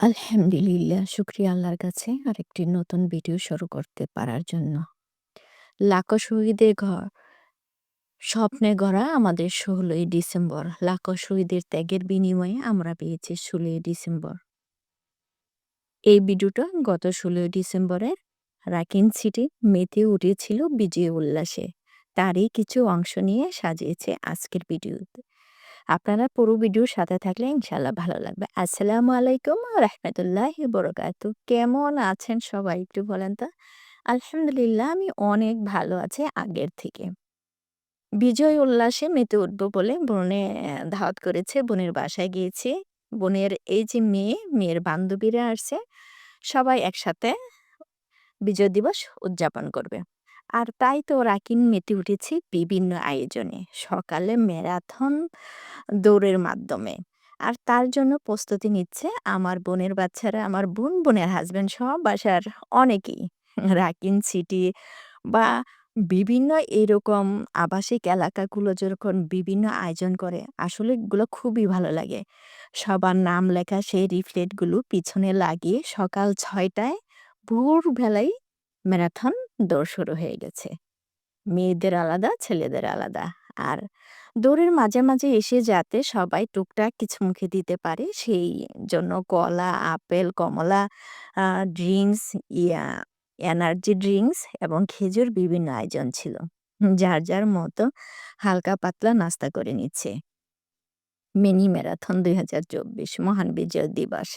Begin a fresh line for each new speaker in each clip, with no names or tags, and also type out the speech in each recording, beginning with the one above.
আলহামদুলিল্লাহ, শুক্রিয়া আল্লাহর কাছে আরেকটি নতুন ভিডিও শুরু করতে পারার জন্য। লাখো শহীদের ঘর স্বপ্নে গড়া আমাদের ১৬ই ডিসেম্বর। লাখো শহীদের ত্যাগের বিনিময়ে আমরা পেয়েছি ১৬ই ডিসেম্বর। এই ভিডিওটা গত ১৬ই ডিসেম্বরের রাকিন সিটি মেতে উঠেছিল বিজয় উল্লাসে। তারই কিছু অংশ নিয়ে সাজিয়েছে আজকের ভিডিওতে। আপনারা পুরো ভিডিওর সাথে থাকলে ইনশাল্লাহ ভালো লাগবে। আসসালামু আলাইকুম রাহমাতুল্লাহি ওয়া বারাকাতুহু। কেমন আছেন সবাই একটু বলেন তো? আলহামদুলিল্লাহ আমি অনেক ভালো আছি আগের থেকে। বিজয় উল্লাসে মেতে উঠব বলে বোনে দাওয়াত করেছে, বোনের বাসায় গিয়েছি। বোনের এই যে মেয়ে, মেয়ের বান্ধবীরা আসছে। সবাই একসাথে বিজয় দিবস উদযাপন করবে। আর তাই তো রাকিন মেতে উঠেছি বিভিন্ন আয়োজনে। সকালে ম্যারাথন দৌড়ের মাধ্যমে। আর তার জন্য প্রস্তুতি নিচ্ছে আমার বোনের বাচ্চারা, আমার বোন, বোনের হাজব্যান্ড সহ বাসার অনেকেই। রাকিন সিটি বা বিভিন্ন এরকম আবাসিক এলাকাগুলো যখন বিভিন্ন আয়োজন করে, আসলে এগুলো খুবই ভালো লাগে। সবার নাম লেখা সেই লিফলেটগুলো পিছনে লাগিয়ে সকাল ছয়টায় ভোরবেলায় ম্যারাথন দৌড় শুরু হয়ে গেছে। মেয়েদের আলাদা, ছেলেদের আলাদা। আর দৌড়ের মাঝে, মাঝে এসে যাতে সবাই টুকটাক কিছু মুখে দিতে পারে সেই জন্য কলা, আপেল, কমলা, ড্রিঙ্কস ইয়া এনার্জি ড্রিঙ্কস এবং খেজুর বিভিন্ন আয়োজন ছিল। যার, যার মতো হালকা পাতলা নাস্তা করে নিচ্ছে। মিনি ম্যারাথন ২০২৪ মহান বিজয় দিবস।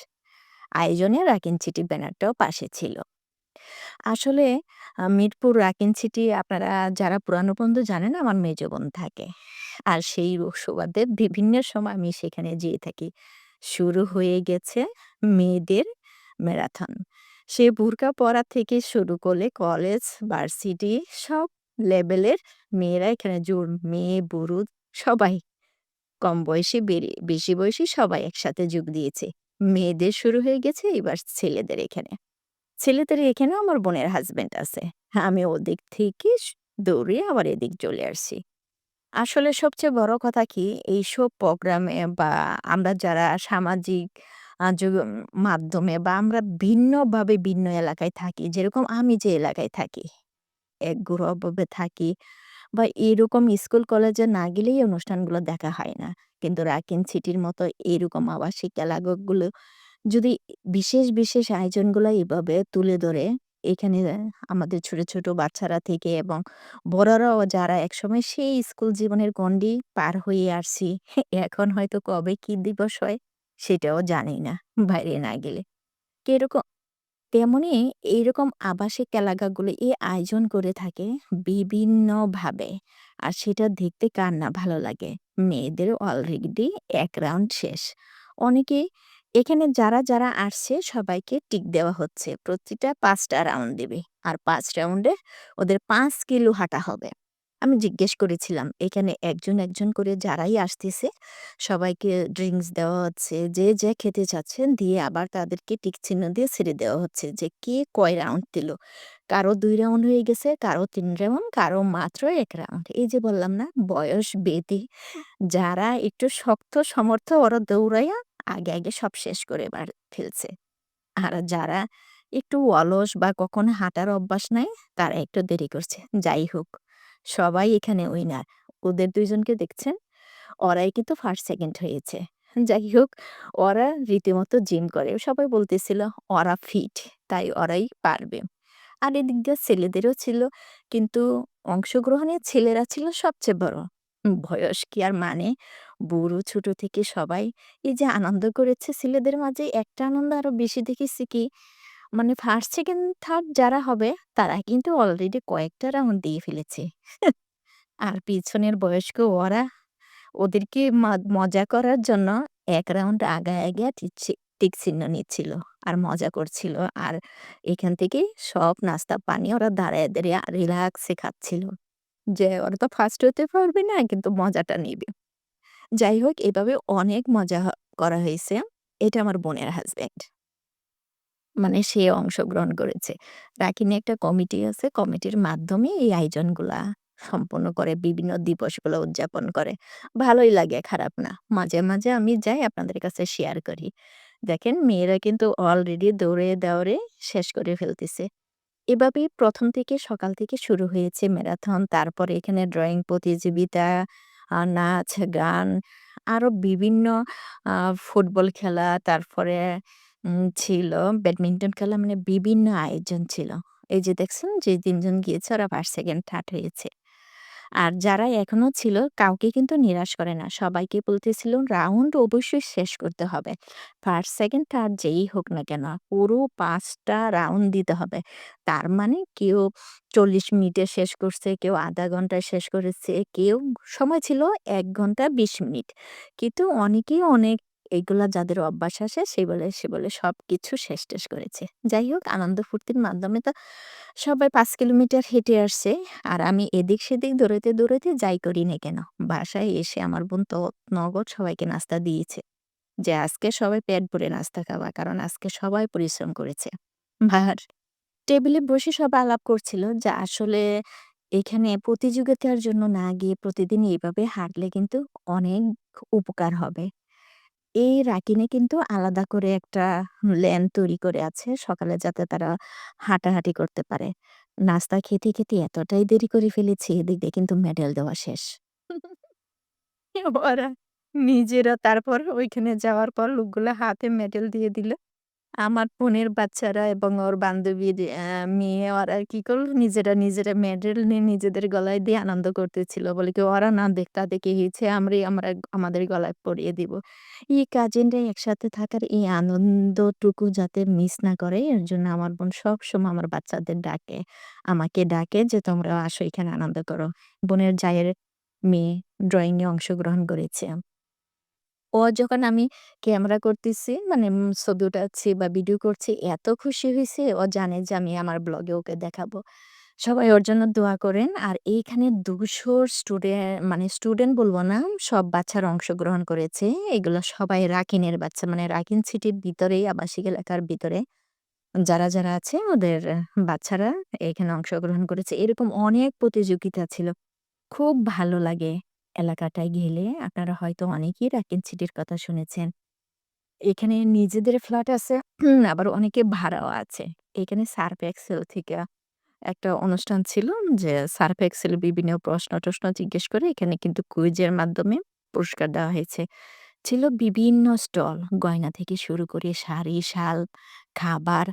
আয়োজনে রাকিন চিটি ব্যানারটাও পাশে ছিল। আসলে মিরপুর রাকিন সিটি আপনারা যারা পুরানো বন্ধু জানেন আমার মেজো বোন থাকে। আর সেই সুবাদে বিভিন্ন সময় আমি সেখানে যেয়ে থাকি। শুরু হয়ে গেছে মেয়েদের ম্যারাথন। সে বুরকা পরা থেকে শুরু করলে কলেজ, ভার্সিটি সব লেভেলের মেয়েরা এখানে জোর মেয়ে, বুড়ো সবাই কম বয়সী, বেরি বেশি বয়সী সবাই একসাথে যোগ দিয়েছে। মেয়েদের শুরু হয়ে গেছে এবার ছেলেদের এখানে। ছেলেদের এখানেও আমার বোনের হাজবেন্ড আছে। আমি ওদিক থেকে দৌড়ে আবার এদিক চলে আসছি। আসলে সবচেয়ে বড় কথা কি এইসব প্রোগ্রামে বা আমরা যারা সামাজিক মাধ্যমে বা আমরা ভিন্নভাবে ভিন্ন এলাকায় থাকি। যেরকম আমি যে এলাকায় থাকি, একঘরোয়াভাবে থাকি বা এরকম স্কুল কলেজে না গেলেই অনুষ্ঠানগুলো দেখা হয় না। কিন্তু রাকিন সিটির মতো এরকম আবাসিক এলাকাগুলো যদি বিশেষ, বিশেষ আয়োজনগুলো এভাবে তুলে ধরে এখানে আমাদের ছোট, ছোট বাচ্চারা থেকে এবং বড়রাও যারা একসময় সেই স্কুল জীবনের গণ্ডি পার হয়ে আসছি, এখন হয়তো কবে কি দিবস হয় সেটাও জানি না বাইরে না গেলে। কীরকম তেমনি এইরকম আবাসিক এলাকাগুলো এই আয়োজন করে থাকে বিভিন্নভাবে। আর সেটা দেখতে কার না ভালো লাগে। মেয়েদের অলরেডি ১ রাউন্ড শেষ। অনেকেই এখানে যারা, যারা আসছে সবাইকে টিক দেওয়া হচ্ছে। প্রতিটা পাঁচটা রাউন্ড দিবে। আর পাঁচ রাউন্ডে ওদের পাঁচ কিলো হাঁটা হবে। আমি জিজ্ঞেস করেছিলাম এখানে একজন, একজন করে যারাই আসতেছে সবাইকে ড্রিঙ্কস দেওয়া হচ্ছে। যে, যে খেতে চাচ্ছেন দিয়ে আবার তাদেরকে টিক চিহ্ন দিয়ে ছেড়ে দেওয়া হচ্ছে যে কে কয় রাউন্ড দিল। কারও দুই রাউন্ড হয়ে গেছে, কারও তিন রাউন্ড, কারও মাত্র এক রাউন্ড। এই যে বললাম না বয়স বেঁধে যারা একটু শক্ত সমর্থ ওরা দৌড়াইয়া আগে, আগে সব শেষ করে বার ফেলছে। আর যারা একটু অলস বা কখনো হাঁটার অভ্যাস নাই তারা একটু দেরি করছে। যাই হোক সবাই এখানে উইনার। ওদের ২ জনকে দেখছেন? ওরাই কিন্তু ফার্স্ট, সেকেন্ড হয়েছে। যাই হোক ওরা রীতিমতো জিম করে। সবাই বলতেছিল ওরা ফিট তাই ওরাই পারবে। আর এদিক দিয়ে ছেলেদেরও ছিল কিন্তু অংশগ্রহণে ছেলেরা ছিল সবচেয়ে বড়। বয়স কি আর মানে? বুড়ো ছোট থেকে সবাই এই যে আনন্দ করেছে ছেলেদের মাঝে একটা আনন্দ আরও বেশি দেখেছি কি মানে ফার্স্ট, সেকেন্ড, থার্ড যারা হবে তারা কিন্তু অলরেডি কয়েকটা রাউন্ড দিয়ে ফেলেছে। আর পিছনের বয়স্ক ওরা ওদেরকে মজা করার জন্য ১ রাউন্ড আগায়, টিকছি টিক চিহ্ন নিচ্ছিল। আর মজা করছিল। আর এখান থেকে সব নাস্তা পানি ওরা দাঁড়ায়, দাঁড়িয়ে রিল্যাক্সে খাচ্ছিল। যে ওরা তো ফার্স্ট হতে পারবে না কিন্তু মজাটা নিবে। যাই হোক এভাবে অনেক মজা করা হয়েছে। এটা আমার বোনের হাসব্যান্ড। মানে সে অংশগ্রহণ করেছে। রাকিনে একটা কমিটি আছে। কমিটির মাধ্যমে এই আয়োজনগুলা সম্পন্ন করে। বিভিন্ন দিবসগুলো উদযাপন করে। ভালোই লাগে, খারাপ না। মাঝে, মাঝে আমি যাই আপনাদের কাছে শেয়ার করি। দেখেন মেয়েরা কিন্তু অলরেডি দৌড়ে, দৌড়ে শেষ করে ফেলতেছে। এভাবেই প্রথম থেকে সকাল থেকে শুরু হয়েছে ম্যারাথন। তারপরে এখানে ড্রয়িং প্রতিযোগিতা, নাচ, গান, আরও বিভিন্ন ফুটবল খেলা, তারপরে ছিল ব্যাডমিন্টন খেলা মানে বিভিন্ন আয়োজন ছিল। এই যে দেখছেন যে ৩ জন গিয়েছে ওরা 1st, 2nd, 3rd হয়েছে। আর যারা এখনও ছিল কাউকে কিন্তু নিরাশ করে না। সবাইকে বলতেছিল রাউন্ড অবশ্যই শেষ করতে হবে। 1st, 2nd, 3rd যেই হোক না কেন পুরো পাঁচটা রাউন্ড দিতে হবে। তার মানে কেউ ৪০ মিনিটে শেষ করছে, কেউ আধা ঘন্টায় শেষ করেছে, কেউ সময় ছিল এক ঘণ্টা ২০ মিনিট। কিন্তু অনেকেই অনেক এগুলা যাদের অভ্যাস আছে সে বলে সে বলে সবকিছু শেষ-টেস করেছে। যাই হোক আনন্দ ফুর্তির মাধ্যমে তো সবাই পাঁচ কিলোমিটার হেঁটে আসছে। আর আমি এদিক-সেদিক দৌড়াইতে, দৌড়াইতে যাই করি না কেন, বাসায় এসে আমার বোন তো নগদ সবাইকে নাস্তা দিয়েছে। যে আজকে সবাই পেট ভরে নাস্তা খাওয়া কারণ আজকে সবাই পরিশ্রম করেছে। আর টেবিলে বসে সবাই আলাপ করছিল যে আসলে এখানে প্রতিযোগিতার জন্য না গিয়ে প্রতিদিন এইভাবে হাঁটলে কিন্তু অনেক উপকার হবে। এই রাকিনে কিন্তু আলাদা করে একটা লেন তৈরি করে আছে সকালে যাতে তারা হাঁটাহাঁটি করতে পারে। নাস্তা খেতে, খেতে এতটাই দেরি করে ফেলেছি এদিক দিয়ে কিন্তু মেডেল দেওয়া শেষ। ওরা নিজেরা তারপর ওইখানে যাওয়ার পর লোকগুলো হাতে মেডেল দিয়ে দিল। আমার বোনের বাচ্চারা এবং ওর বান্ধবীর মেয়ে ওরা কি করল নিজেরা, নিজেরা মেডেল নিয়ে নিজেদের গলায় দিয়ে আনন্দ করতেছিল। বলে কি ওরা না দেখতা দেখি হয়েছে আমরাই আমরা আমাদের গলায় পরিয়ে দিব। এই কাজিনরা একসাথে থাকার এই আনন্দটুকু যাতে মিস না করে এর জন্য আমার বোন সবসময় আমার বাচ্চাদের ডাকে। আমাকে ডাকে যে তোমরাও আসো এখানে আনন্দ করো। বোনের জায়ের মেয়ে ড্রয়িং এ অংশগ্রহণ করেছে। ও যখন আমি ক্যামেরা করতেছি মানে ছবি উঠাচ্ছি বা ভিডিও করছি এত খুশি হয়েছে ও জানে যে আমি আমার ব্লগে ওকে দেখাবো। সবাই ওর জন্য দোয়া করেন। আর এইখানে ২০০ স্টুডেন্ট মানে স্টুডেন্ট বলব না, সব বাচ্চারা অংশগ্রহণ করেছে। এগুলো সবাই রাকিনের বাচ্চা মানে রাকিন সিটির ভিতরেই আবাসিক এলাকার ভিতরে যারা, যারা আছে ওদের বাচ্চারা এখানে অংশগ্রহণ করেছে। এরকম অনেক প্রতিযোগিতা ছিল। খুব ভালো লাগে এলাকাটায় গেলে। আপনারা হয়তো অনেকেই রাকিন সিটির কথা শুনেছেন। এখানে নিজেদের ফ্ল্যাট আছে আবার অনেকে ভাড়াও আছে। এখানে সার্ফ এক্সেল থেকে একটা অনুষ্ঠান ছিল যে সার্ফ এক্সেল বিভিন্ন প্রশ্ন-টশ্ন জিজ্ঞেস করে এখানে কিন্তু কুইজের মাধ্যমে পুরস্কার দেওয়া হয়েছে। ছিল বিভিন্ন স্টল গয়না থেকে শুরু করে শাড়ি, শাল, খাবার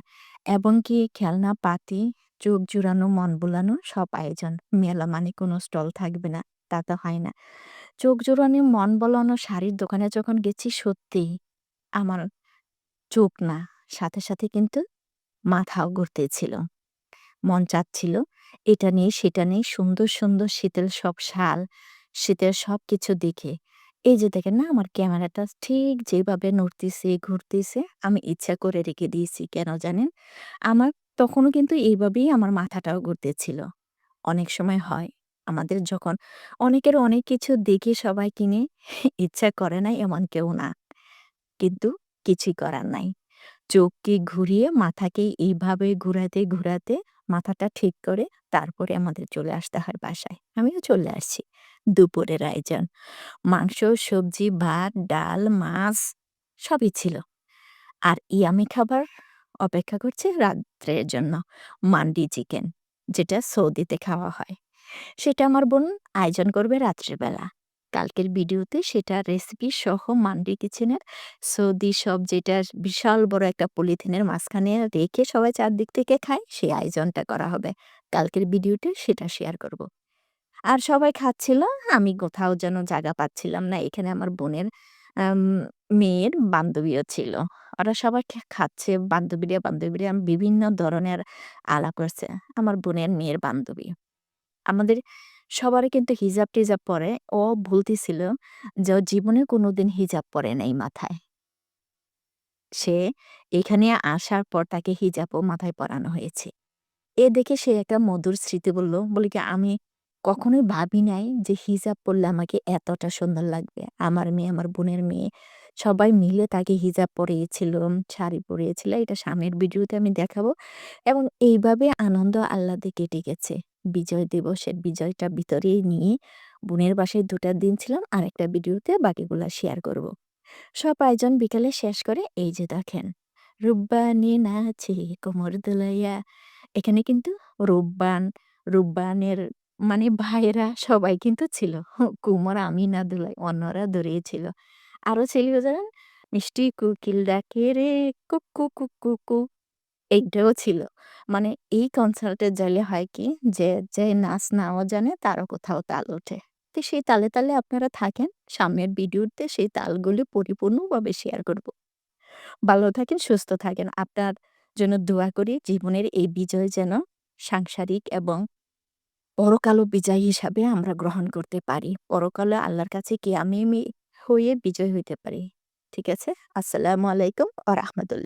এবং কি খেলনা পাতি, চোখ জুড়ানো, মন বোলানো সব আয়োজন। মেলা মানে কোনো স্টল থাকবে না, তা তো হয় না। চোখ জুড়ানো, মন ভোলানো শাড়ির দোকানে যখন গেছি সত্যিই আমার চোখ না, সাথে, সাথে কিন্তু মাথাও ঘুরতেছিল। মন চাচ্ছিল এটা নেই সেটা নেই সুন্দর, সুন্দর শীতের সব শাল, শীতের সবকিছু দেখে। এই যে দেখেন না আমার ক্যামেরাটা ঠিক যেভাবে নড়তেছে, ঘুরতেছে আমি ইচ্ছা করে রেখে দিয়েছি। কেন জানেন? আমার তখনও কিন্তু এইভাবেই আমার মাথাটাও ঘুরতেছিল। অনেক সময় হয় আমাদের যখন অনেকের অনেক কিছু দেখে সবাই কিনে ইচ্ছা করে না এমন কেউ না। কিন্তু কিছুই করার নাই। চোখকে ঘুরিয়ে মাথাকে এইভাবে ঘুরাতে, ঘুরাতে মাথাটা ঠিক করে তারপরে আমাদের চলে আসতে হয় বাসায়। আমিও চলে আসছি। দুপুরের আয়োজন। মাংস, সবজি, ভাত, ডাল, মাছ সবই ছিল। আর ইয়াম্মি খাবার অপেক্ষা করছে রাত্রের জন্য। মান্ডি চিকেন যেটা সৌদিতে খাওয়া হয়। সেটা আমার বোন আয়োজন করবে রাত্রিবেলা কালকের ভিডিওতে সেটা রেসিপি সহ মান্ডি কিচেনের সৌদি সব যেটা বিশাল বড় একটা পলিথিনের মাঝখানে রেখে সবাই চারদিক থেকে খায় সেই আয়োজনটা করা হবে। কালকের ভিডিওতে সেটা শেয়ার করব। আর সবাই খাচ্ছিল আমি কোথাও যেন জায়গা পাচ্ছিলাম না। এখানে আমার বোনের মেয়ের বান্ধবীও ছিল। ওরা সবাই খাচ্ছে বান্ধবীরা, বান্ধবীরা বিভিন্ন ধরনের আলাপ করছে। আমার বোনের মেয়ের বান্ধবী। আমাদের সবারই কিন্তু হিজাব-টিজাব পরে। ও বলতেছিল যে ও জীবনে কোনোদিন হিজাব পরে নাই মাথায়। সে এখানে আসার পর তাকে হিজাবও মাথায় পরানো হয়েছে। এ দেখে সে একটা মধুর স্মৃতি বলল, বলে কি আমি কখনোই ভাবি নাই যে হিজাব পরলে আমাকে এতটা সুন্দর লাগবে। আমার মেয়ে, আমার বোনের মেয়ে সবাই মিলে তাকে হিজাব পরিয়েছিল, শাড়ি পরিয়েছিল। এটা সামনের ভিডিওতে আমি দেখাবো। এবং এইভাবে আনন্দ আহ্লাদে কেটে গেছে। বিজয় দিবসের বিজয়টা ভিতরেই নিয়ে বোনের বাসায় ২ টা দিন ছিলাম। আর একটা ভিডিওতে বাকিগুলা শেয়ার করব। সব আয়োজন বিকালে শেষ করে এই যে দেখেন রুব্বানি নাচে কোমর দোলাইয়া, এখানে কিন্তু রুব্বান রুব্বানের মানে ভাইয়েরা সবাই কিন্তু ছিল কুমোর আমি না দোলাই, অন্যরা দৌড়িয়েছিল আরও ছিল জানেন, মিষ্টি কুকিল ডাকে রে কুকু কুকু কু এইটাও ছিল। মানে এই কনসার্টে যাইলে হয় কি যে যে নাচ নাও জানে তারও কোথাও তাল ওঠে। তো সেই তালে তালে আপনারা থাকেন, সামনের ভিডিওতে সেই তালগুলি পরিপূর্ণভাবে শেয়ার করব। ভালো থাকেন, সুস্থ থাকেন। আপনার জন্য দোয়া করি জীবনের এই বিজয় যেন সাংসারিক এবং পরকালও বিজয় হিসাবে আমরা গ্রহণ করতে পারি। পরকালে আল্লাহর কাছে কি আমি হয়ে বিজয় হইতে পারি? ঠিক আছে? আসসালামু আলাইকুম ও রাহমাতুল্লাহ।